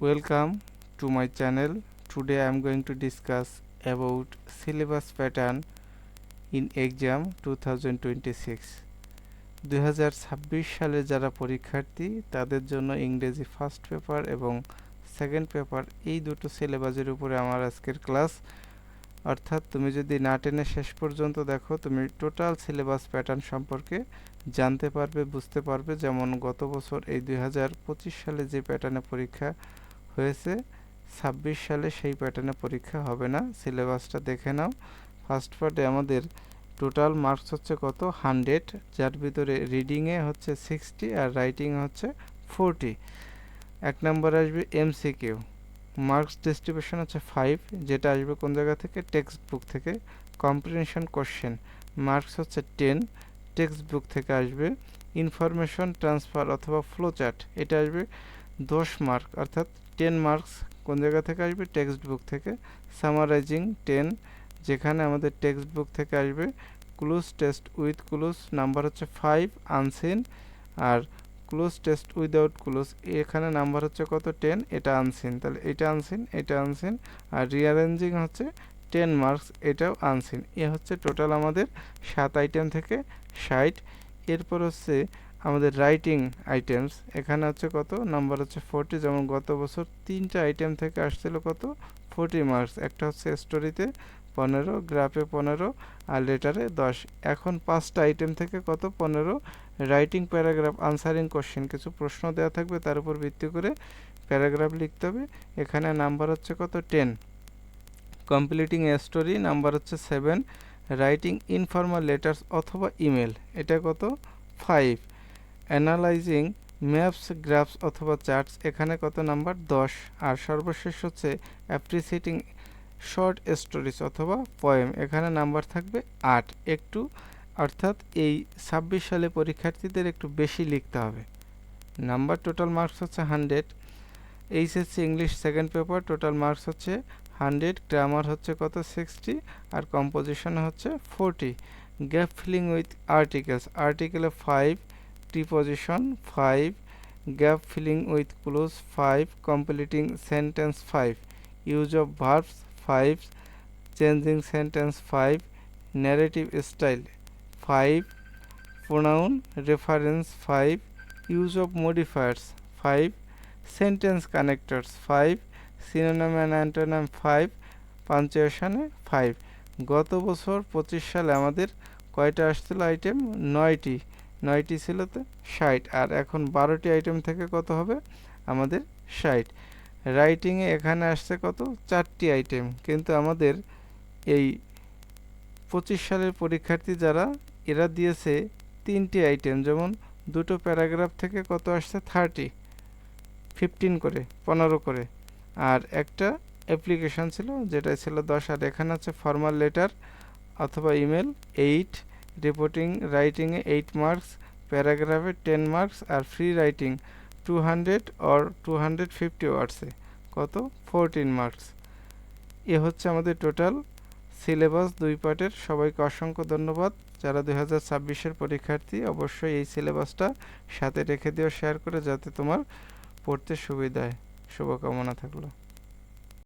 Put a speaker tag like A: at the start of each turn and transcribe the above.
A: Welcome to my channel. Today I am going to discuss about syllabus pattern in exam 2026. 2026 সালে যারা পরীক্ষার্থী, তাদের জন্য ইংরেজি ফার্স্ট পেপার এবং সেকেন্ড পেপার এই দুটো সিলেবাসের উপরে আমার আজকের ক্লাস অর্থাৎ তুমি যদি না টেনে শেষ পর্যন্ত দেখো, তুমি টোটাল সিলেবাস প্যাটার্ন সম্পর্কে জানতে পারবে, বুঝতে পারবে যেমন গত বছর এই দুই হাজার পঁচিশ সালে যে প্যাটার্নে পরীক্ষা হয়েছে। ছাব্বিশ সালে সেই প্যাটার্নে পরীক্ষা হবে না। সিলেবাসটা দেখে নাও। ফার্স্ট পার্টে আমাদের টোটাল মার্কস হচ্ছে কত? হান্ড্রেড যার ভিতরে রিডিংয়ে হচ্ছে সিক্সটি আর রাইটিংয়ে হচ্ছে ফোরটি এক নম্বর আসবে এমসিকিউ মার্কস ডিস্ট্রিবিউশন হচ্ছে ফাইভ যেটা আসবে কোন জায়গা থেকে? টেক্সট বুক থেকে। কম্প্রিহেনশন কোশ্চেন মার্কস হচ্ছে টেন টেক্সট বুক থেকে আসবে। ইনফরমেশন ট্রান্সফার অথবা ফ্লো চার্ট এটা আসবে দশ মার্ক অর্থাৎ টেন মার্কস কোন জায়গা থেকে আসবে? টেক্সট বুক থেকে। সামারাইজিং টেন যেখানে আমাদের টেক্সট বুক থেকে আসবে। Cloze test with cloze number হচ্ছে ফাইভ আনসিন আর ক্লোজ টেস্ট উইদাউট ক্লোজ এখানে নাম্বার হচ্ছে কত? টেন এটা আনসিন তাহলে এটা আনসিন এটা আনসিন আর রিয়ারেঞ্জিং হচ্ছে টেন মার্কস এটাও আনসিন এ হচ্ছে টোটাল আমাদের সাত আইটেম থেকে ষাট। এরপর হচ্ছে আমাদের রাইটিং আইটেমস এখানে হচ্ছে কত? নাম্বার হচ্ছে ফোরটি যেমন গত বছর তিনটা আইটেম থেকে আসছিল কত? ফোরটি মার্কস একটা হচ্ছে স্টোরিতে পনেরো গ্রাফে পনেরো আর লেটারে দশ। এখন পাঁচটা আইটেম থেকে কত? পনেরো। রাইটিং প্যারাগ্রাফ আনসারিং কোশ্চেন কিছু প্রশ্ন দেওয়া থাকবে, তার উপর ভিত্তি করে প্যারাগ্রাফ লিখতে হবে। এখানে নাম্বার হচ্ছে কত? Ten completing a story number হচ্ছে সেভেন রাইটিং ইনফর্মাল লেটার্স অথবা ইমেল এটা কত? ফাইভ অ্যানালাইজিং ম্যাপস, গ্রাফস অথবা চার্টস, এখানে কত নাম্বার? দশ। আর সর্বশেষ হচ্ছে অ্যাপ্রিসিয়েটিং শর্ট স্টোরিজ অথবা পয়েম, এখানে নাম্বার থাকবে আট। একটু, অর্থাৎ এই ছাব্বিশ সালে পরীক্ষার্থীদের একটু বেশি লিখতে হবে। নাম্বার, টোটাল মার্কস হচ্ছে hundred. HSC, English second paper, total marks হচ্ছে হান্ড্রেড। গ্রামার হচ্ছে কত? সিক্সটি। আর কম্পোজিশন হচ্ছে forty. Gap filling with articles. আর্টিকেলে five preposition five gap filling with cloze five completing sentence five use of verbs five changing sentence five narrative style 5 pronoun, reference 5 use of modifiers 5 sentence connectors 5 synonym and antonym 5 পাঞ্চুয়েশনে 5 গত বছর পঁচিশ সালে আমাদের কয়টা আসছিল item নয়টি। নয়টি ছিল তো ষাট। আর এখন বারোটি আইটেম থেকে কত হবে? আমাদের ষাট। রাইটিংয়ে এখানে আসছে কত? চারটি আইটেম কিন্তু আমাদের এই পঁচিশ সালের পরীক্ষার্থী যারা, এরা দিয়েছে তিনটি আইটেম যেমন দুটো প্যারাগ্রাফ থেকে কত আসছে? থার্টি ফিফটিন করে, পনেরো করে। আর একটা অ্যাপ্লিকেশন ছিল, যেটা ছিল দশ। আর এখানে হচ্ছে ফর্মাল লেটার অথবা ইমেল এইট রিপোর্টিং রাইটিংয়ে এইট মার্কস প্যারাগ্রাফে ten marks R free writing two hundred or two hundred fifty ওয়ার্ডসে কত? ফোরটিন মার্কস এ হচ্ছে আমাদের টোটাল সিলেবাস দুই পার্টের সবাইকে অসংখ্য ধন্যবাদ। যারা দুই হাজার ছাব্বিশের পরীক্ষার্থী, অবশ্যই এই সিলেবাসটা সাথে রেখে দিও শেয়ার করে, যাতে তোমার পড়তে সুবিধা হয়। শুভকামনা থাকল।